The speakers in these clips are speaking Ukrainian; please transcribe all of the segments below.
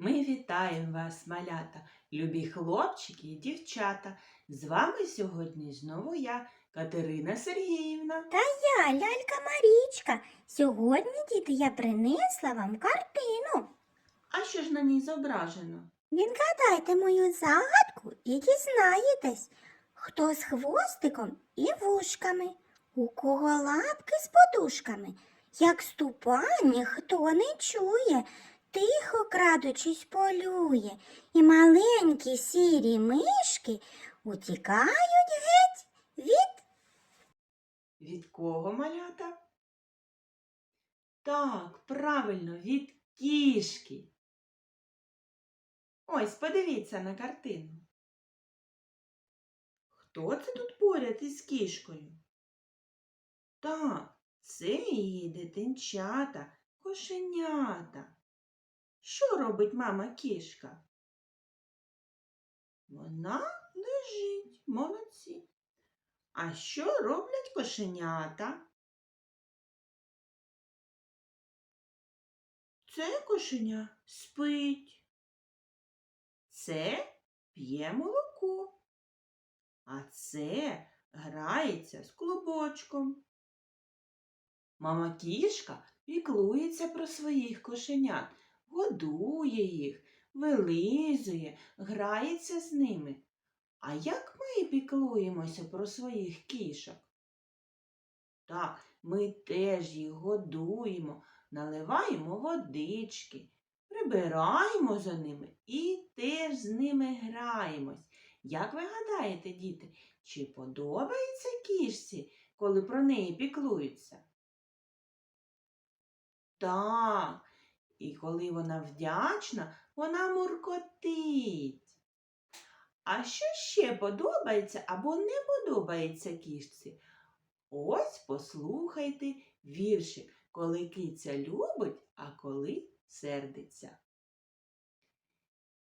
Ми вітаємо вас, малята, любі хлопчики і дівчата. З вами сьогодні знову я, Катерина Сергіївна. Та Я, лялька Марічка. Сьогодні, діти, я принесла вам картину. А що ж на ній зображено? Відгадайте мою загадку і дізнаєтесь, хто з хвостиком і вушками, у кого лапки з подушками. Як ступа ніхто не чує, тихо крадучись полює, і маленькі сірі мишки утікають геть від Від кого малята? Так, правильно, від кішки. Ось, подивіться на картину. Хто це тут поряд із кішкою? Так, це її дитинчата, кошенята. Що робить мама кішка? Вона лежить, молодці. А що роблять кошенята? Це кошеня спить. Це п'є молоко. А це грається з клубочком. Мама кішка піклується про своїх кошенят, годує їх, вилизує, грається з ними. А як ми піклуємося про своїх кішок? Так, ми теж їх годуємо, наливаємо водички, прибираємо за ними і теж з ними граємось. Як ви гадаєте, діти, чи подобається кішці, коли про неї піклуються? Так, і коли вона вдячна, вона муркотить. А що ще подобається або не подобається кішці? Ось послухайте віршик, коли киця любить, а коли сердиться.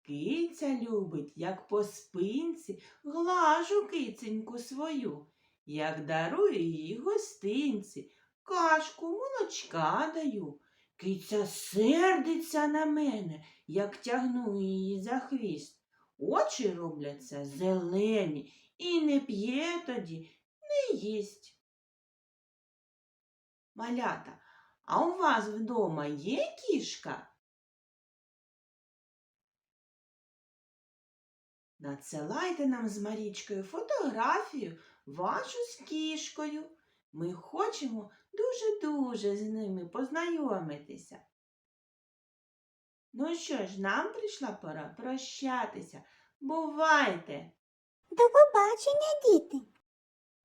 Киця любить, як по спинці, глажу киценьку свою, як дарую їй гостинці, кашку, молочка даю. Киця сердиться на мене, як тягну її за хвіст. Очі робляться зелені і не п'є тоді, не їсть. Малята, а у вас вдома є кішка? Надсилайте нам з Марічкою фотографію вашу з кішкою. Ми хочемо дуже-дуже з ними познайомитися. Ну що ж, нам прийшла пора прощатися. Бувайте! До побачення, діти!